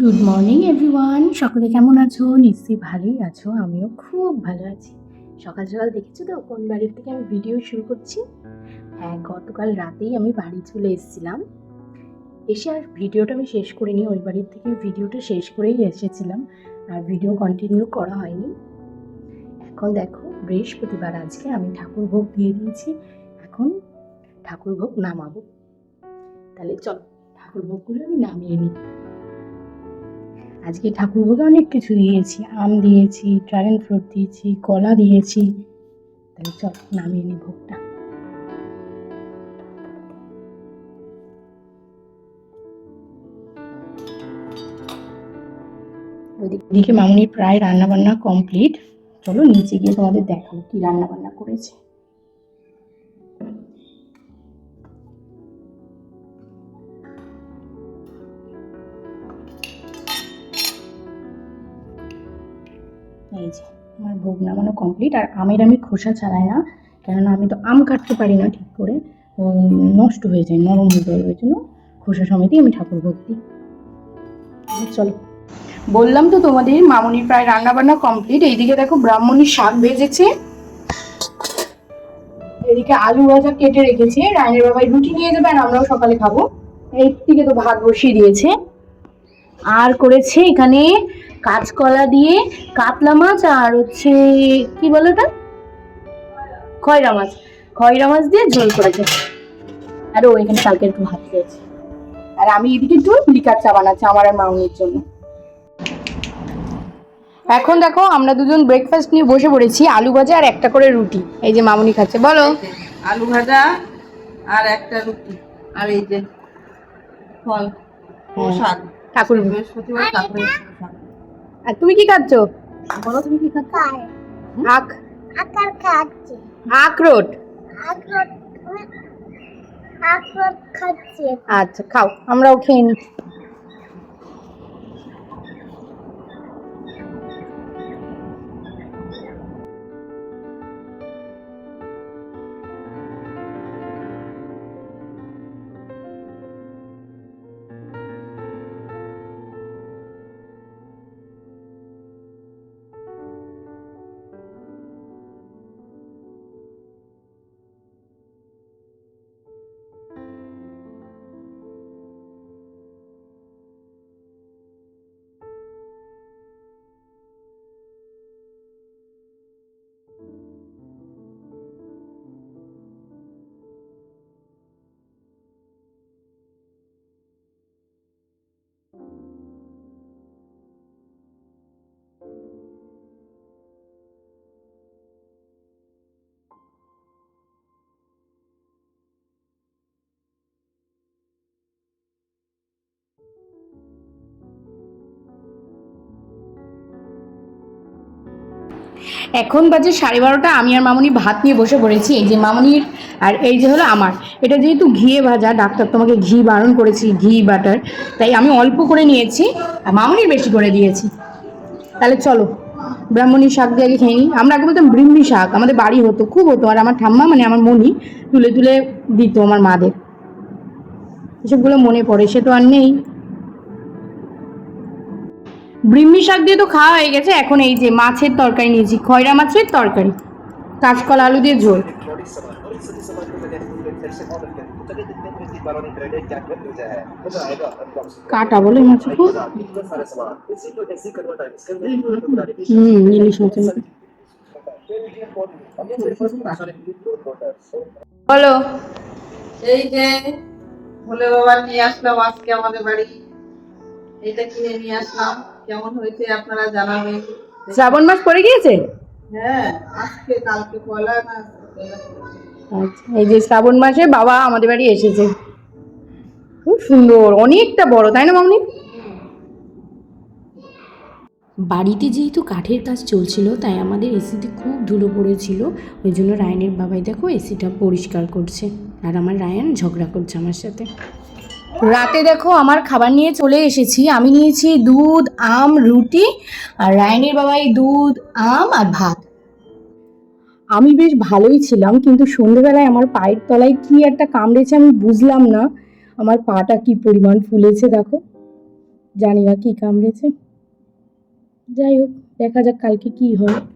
Good morning everyone সকলে কেমন আছো? নিশ্চয়ই ভালোই আছো, আমিও খুব ভালো আছি। সকাল সকাল দেখেছ তো কোন বাড়ির থেকে আমি ভিডিও শুরু করছি? হ্যাঁ গতকাল রাতেই আমি বাড়ি চলে এসেছিলাম। এসে আর ভিডিওটা আমি শেষ করিনি, ওই বাড়ির থেকে ভিডিওটা শেষ করেই এসেছিলাম। আর ভিডিও কন্টিনিউ করা হয়নি। এখন দেখো, বৃহস্পতিবার আজকে আমি ঠাকুর ভোগ দিয়ে দিয়েছি। এখন ঠাকুর ভোগ নামাবো। তাহলে চল, ঠাকুর ভোগগুলো আমি নামিয়ে নিই। আজকে ঠাকুরভোগে অনেক কিছু দিয়েছি, আম দিয়েছি, ড্রাগন ফ্রুট দিয়েছি, কলা দিয়েছি। তাহলে চল, নামিয়ে নি ভোগটা। ওইদিকে মামুনির প্রায় রান্নাবান্না কমপ্লিট। চলো নিচে গিয়ে তোমাদের দেখাবো কি রান্নাবান্না করেছে। এই যে আমার ভোগ নামানো কমপ্লিট আর আমের আমি খোসা ছাড়াই না, কেননা আমি তো আম কাটতে পারি না ঠিক করে। নষ্ট হয়ে যায়, নরম হয়ে যায়, ওই জন্য খোসা সমেতই আমি ঠাকুর ভোগ দিই। চলো। বললাম তো তোমাদের, মামনির প্রায় রান্না বান্না কমপ্লিট এইদিকে দেখো ব্রাহ্মণীর শাক ভেজেছে। এদিকে আলু ভাজা কেটে রেখেছে রায়নের বাবাই রুটি নিয়ে যাবে আর আমরাও সকালে খাব। এই দিকে তো ভাত বসিয়ে দিয়েছে। আর করেছে এখানে কাঁচকলা দিয়ে কাতলা মাছ আর হচ্ছে কি বলো ওটা? খয়রা মাছ। খয়রা মাছ দিয়ে ঝোল করেছে। আর ও এখানে কালকে একটু ভাত খেয়েছে। আর আমি এদিকে একটু লিকার চা বানাচ্ছি আমার আর মামনির জন্য। এখন দেখো আমরা দুজন ব্রেকফাস্ট নিয়ে বসে পড়েছি আলু ভাজা আর একটা করে রুটি। এই যে মামনি খাচ্ছে বলো। আলু ভাজা আর একটা রুটি। আর এই যে ফল। ঠাকুর বৃহস্পতিবার প্রসাদ আর তুমি কি খাচ্ছ? বলো তুমি কি খাচ্ছ? আখ। আকার খাচ্ছি। আখরোট আখরোট আখরোট খাচ্ছি। আচ্ছা খাও আমরাও খেয়ে নিই। এখন বাজে সাড়ে বারোটা, আমি আর মামুনি ভাত নিয়ে বসে পড়েছি, এই যে মামুনির আর এই যে হলো আমার। এটা যেহেতু ঘিয়ে ভাজা, ডাক্তার তোমাকে ঘি বারণ করেছি, ঘি, বাটার, তাই আমি অল্প করে নিয়েছি, আর মামুনির বেশি করে দিয়েছি। তাহলে চলো, ব্রাহ্মণী শাক দিয়ে আগে খেয়ে নিই। আমরা আগে বলতাম বৃম্বি শাক, আমাদের বাড়ি হতো, খুব হতো, আর আমার ঠাম্মা মানে আমার মনি তুলে তুলে দিত আমার মাদের। এসবগুলো মনে পড়ে, সে তো আর নেই। বৃম্মি শাক দিয়ে তো খাওয়া হয়ে গেছে। এখন এই যে মাছের তরকারি নিয়েছি খয়রা মাছের তরকারি, কাঁচকলা আলু দিয়ে ঝোল। কাটা বলে মাছের বলো। এই যে ভোলে বাবা নিয়ে আসলাম আজকে আমাদের বাড়ি। এটা কিনে নিয়ে আসলাম। কেমন হয়েছে আপনারা জানাবেন। শ্রাবণ মাস পড়ে গিয়েছে? হ্যাঁ আজকে কালকে পয়লা না আচ্ছা এই যে শ্রাবণ মাসে বাবা আমাদের বাড়ি এসেছে। খুব সুন্দর অনেকটা বড় তাই না মামনি? বাড়িতে যেহেতু কাঠের কাজ চলছিল তাই আমাদের এসিতে খুব ধুলো পড়েছিল। ওই জন্য রায়নের বাবাই দেখো এসিটা পরিষ্কার করছে। আর আমার রায়ান ঝগড়া করছে আমার সাথে। রাতে দেখো আমার খাবার নিয়ে চলে এসেছি। আমি নিয়েছি দুধ, আম, রুটি আর রায়নের বাবাই দুধ, আম আর ভাত। আমি বেশ ভালোই ছিলাম, কিন্তু সন্ধেবেলায় আমার পায়ের তলায় কি একটা কামড়েছে আমি বুঝলাম না। আমার পাটা কি পরিমাণ ফুলেছে দেখো। জানি না কি কামড়েছে। যাই হোক, দেখা যাক কালকে কি হয়।